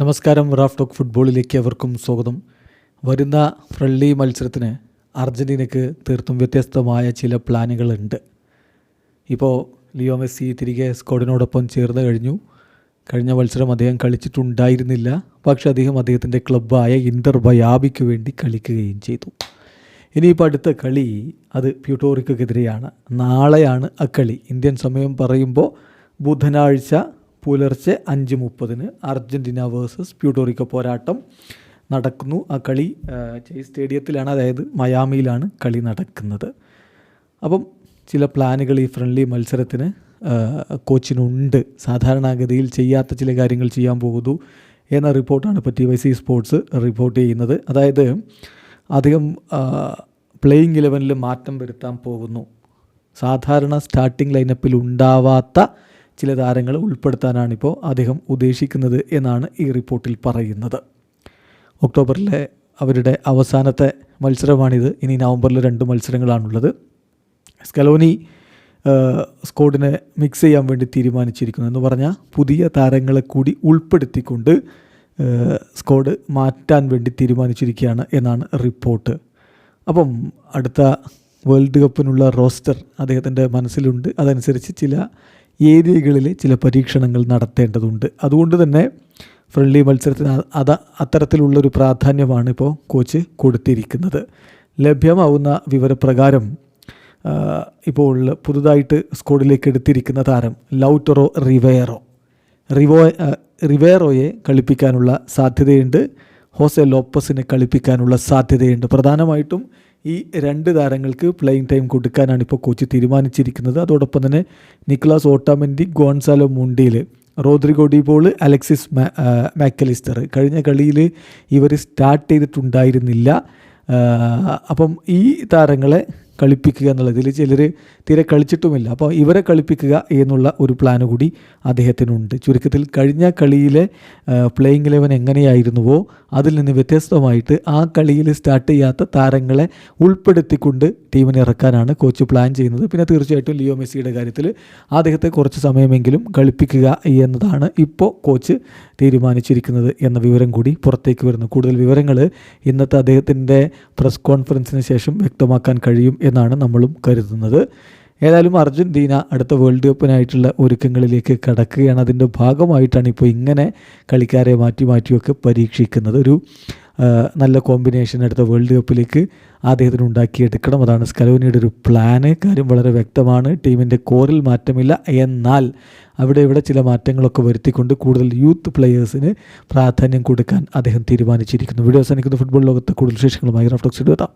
നമസ്കാരം Raf talk ഫുട്ബോളിലേക്ക് അവർക്കും സ്വാഗതം. വരുന്ന ഫ്രണ്ട്ലി മത്സരത്തിന് അർജന്റീനയ്ക്ക് തീർത്തും വ്യത്യസ്തമായ ചില പ്ലാനുകളുണ്ട്. ഇപ്പോൾ ലിയോ മെസ്സി തിരികെ സ്ക്വാഡിനോടൊപ്പം ചേർന്ന് കഴിഞ്ഞു. കഴിഞ്ഞ മത്സരം അദ്ദേഹം കളിച്ചിട്ടുണ്ടായിരുന്നില്ല. പക്ഷേ അദ്ദേഹം അദ്ദേഹത്തിന്റെ ക്ലബ്ബായ ഇന്റർ ബയാബിക്ക് വേണ്ടി കളിക്കുകയും ചെയ്തു. ഇനിയിപ്പോൾ അടുത്ത കളി അത് പ്യൂട്ടോറിക്കെതിരെയാണ് നാളെയാണ് ആ കളി. ഇന്ത്യൻ സമയം പറയുമ്പോൾ ബുധനാഴ്ച പുലർച്ചെ അഞ്ച് മുപ്പതിന് അർജന്റീന വേഴ്സസ് പ്യൂട്ടോറിക്കോ പോരാട്ടം നടക്കുന്നു. ആ കളി ചെയ് സ്റ്റേഡിയത്തിലാണ് അതായത് മയാമിയിലാണ് കളി നടക്കുന്നത്. അപ്പം ചില പ്ലാനുകൾ ഈ ഫ്രണ്ട്ലി മത്സരത്തിന് കോച്ചിനുണ്ട്. സാധാരണഗതിയിൽ ചെയ്യാത്ത ചില കാര്യങ്ങൾ ചെയ്യാൻ പോകുന്നു എന്ന റിപ്പോർട്ടാണ് ഇപ്പോൾ T Y C sports report ചെയ്യുന്നത്. അതായത് അധികം പ്ലേയിങ് ഇലവനിൽ മാറ്റം വരുത്താൻ പോകുന്നു. സാധാരണ സ്റ്റാർട്ടിംഗ് ലൈനപ്പിൽ ഉണ്ടാവാത്ത ചില താരങ്ങളെ ഉൾപ്പെടുത്താനാണിപ്പോൾ അദ്ദേഹം ഉദ്ദേശിക്കുന്നത് എന്നാണ് ഈ റിപ്പോർട്ടിൽ പറയുന്നത്. ഒക്ടോബറിലെ അവരുടെ അവസാനത്തെ മത്സരമാണിത്. ഇനി നവംബറിൽ രണ്ട് മത്സരങ്ങളാണുള്ളത്. സ്കലോനി സ്കോഡിനെ മിക്സ് ചെയ്യാൻ വേണ്ടി തീരുമാനിച്ചിരിക്കുന്നു എന്ന് പറഞ്ഞാൽ പുതിയ താരങ്ങളെ കൂടി ഉൾപ്പെടുത്തിക്കൊണ്ട് സ്കോഡ് മാറ്റാൻ വേണ്ടി തീരുമാനിച്ചിരിക്കുകയാണ് എന്നാണ് റിപ്പോർട്ട്. അപ്പം അടുത്ത വേൾഡ് കപ്പിനുള്ള റോസ്റ്റർ അദ്ദേഹത്തിന്റെ മനസ്സിലുണ്ട്. അതനുസരിച്ച് ചില ഏരിയകളിൽ ചില പരീക്ഷണങ്ങൾ നടത്തേണ്ടതുണ്ട്. അതുകൊണ്ട് തന്നെ ഫ്രണ്ട്ലി മത്സരത്തിന് അത അത് അത്തരത്തിലുള്ളൊരു പ്രാധാന്യമാണ് ഇപ്പോൾ കോച്ച് കൊടുത്തിരിക്കുന്നത്. ലഭ്യമാവുന്ന വിവരപ്രകാരം ഇപ്പോൾ പുതുതായിട്ട് സ്കോഡിലേക്ക് എടുത്തിരിക്കുന്ന താരം ലൗട്ടറോ റിവേറോ റിവോ റിവേറോയെ കളിപ്പിക്കാനുള്ള സാധ്യതയുണ്ട്. ഹോസെ ലോപ്പസിനെ കളിപ്പിക്കാനുള്ള സാധ്യതയുണ്ട്. പ്രധാനമായിട്ടും ഈ രണ്ട് താരങ്ങൾക്ക് പ്ലേയിങ് ടൈം കൊടുക്കാനാണ് ഇപ്പോൾ കോച്ച് തീരുമാനിച്ചിരിക്കുന്നത്. അതോടൊപ്പം തന്നെ Nicolas Otamendi Gonzalo മുണ്ടിയിൽ Rodrigo De Paul Alexis Mac Allister. കഴിഞ്ഞ കളിയിൽ ഇവർ സ്റ്റാർട്ട് ചെയ്തിട്ടുണ്ടായിരുന്നില്ല. അപ്പം ഈ താരങ്ങളെ കളിപ്പിക്കുക എന്നുള്ളതിൽ ചിലർ തീരെ കളിച്ചിട്ടുമില്ല. അപ്പോൾ ഇവരെ കളിപ്പിക്കുക എന്നുള്ള ഒരു പ്ലാൻ കൂടി അദ്ദേഹത്തിനുണ്ട്. ചുരുക്കത്തിൽ കഴിഞ്ഞ കളിയിലെ പ്ലേയിങ് ഇലവൻ എങ്ങനെയായിരുന്നുവോ അതിൽ നിന്ന് വ്യത്യസ്തമായിട്ട് ആ കളിയിൽ സ്റ്റാർട്ട് ചെയ്യാത്ത താരങ്ങളെ ഉൾപ്പെടുത്തിക്കൊണ്ട് ടീമിനെ ഇറക്കാനാണ് കോച്ച് പ്ലാൻ ചെയ്യുന്നത്. പിന്നെ തീർച്ചയായിട്ടും ലിയോ മെസ്സിയുടെ കാര്യത്തിൽ അദ്ദേഹത്തെ കുറച്ച് സമയമെങ്കിലും കളിപ്പിക്കുക എന്നതാണ് ഇപ്പോൾ കോച്ച് തീരുമാനിച്ചിരിക്കുന്നത് എന്ന വിവരം കൂടി പുറത്തേക്ക് വരുന്നു. കൂടുതൽ വിവരങ്ങൾ ഇന്നത്തെ അദ്ദേഹത്തിന്റെ പ്രസ് കോൺഫറൻസിന് ശേഷം വ്യക്തമാക്കാൻ കഴിയും എന്നാണ് നമ്മളും കരുതുന്നത്. ഏതായാലും അർജന്റീന അടുത്ത വേൾഡ് കപ്പിനായിട്ടുള്ള ഒരുക്കങ്ങളിലേക്ക് കടക്കുകയാണ്. അതിന്റെ ഭാഗമായിട്ടാണ് ഇപ്പോൾ ഇങ്ങനെ കളിക്കാരെ മാറ്റി മാറ്റിയൊക്കെ പരീക്ഷിക്കുന്നത്. ഒരു നല്ല കോമ്പിനേഷൻ അടുത്ത വേൾഡ് കപ്പിലേക്ക് അദ്ദേഹത്തിന് ഉണ്ടാക്കിയെടുക്കണം. അതാണ് സ്കലോനിയുടെ ഒരു പ്ലാന് കാര്യം വളരെ വ്യക്തമാണ്. ടീമിന്റെ കോറിൽ മാറ്റമില്ല. എന്നാൽ അവിടെ ഇവിടെ ചില മാറ്റങ്ങളൊക്കെ വരുത്തിക്കൊണ്ട് കൂടുതൽ യൂത്ത് പ്ലെയേഴ്സിന് പ്രാധാന്യം കൊടുക്കാൻ അദ്ദേഹം തീരുമാനിച്ചിരിക്കുന്നു. വീഡിയോ അവസാനിക്കുന്ന. ഫുട്ബോൾ ലോകത്ത് കൂടുതൽ വിശേഷങ്ങളുമായി റഫ്ലക്സ് എത്താം